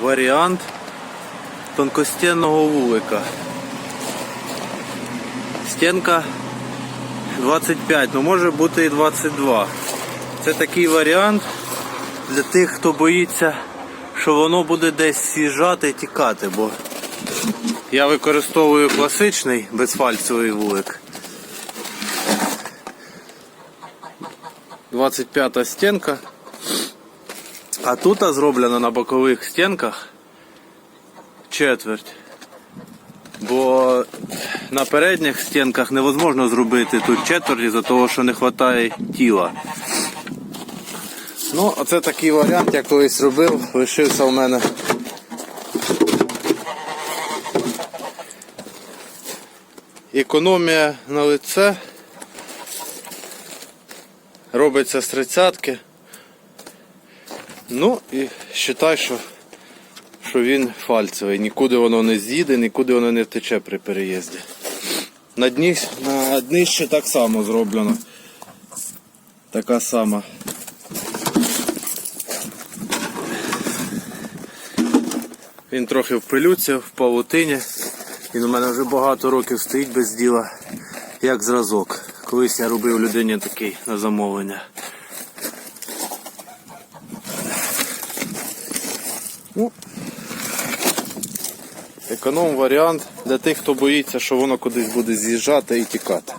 варіант тонкостінного вулика. Стінка 25, ну може бути і 22. Це такий варіант для тих, хто боїться, що воно буде десь з'їжджати і тікати, бо я використовую класичний безфальцевий вулик. 25 стінка. А тут зроблено на бокових стінках четверть. Бо на передніх стінках невозможно зробити тут четверть із-за того, що не вистачає тіла. Ну, оце такий варіант, я колись робив, лишився у мене. Економія на лице. Робиться з тридцятки. Ну і вважай, що, що він фальцевий. Нікуди воно не з'їде, нікуди воно не втече при переїзді. На дні, на дні ще так само зроблено. Така сама. Він трохи в пилюці, в павутині. Він у мене вже багато років стоїть без діла, як зразок. Колись я робив людині такий на замовлення. Ну, економ варіант для тих, хто боїться, що воно кудись буде з'їжджати і тікати.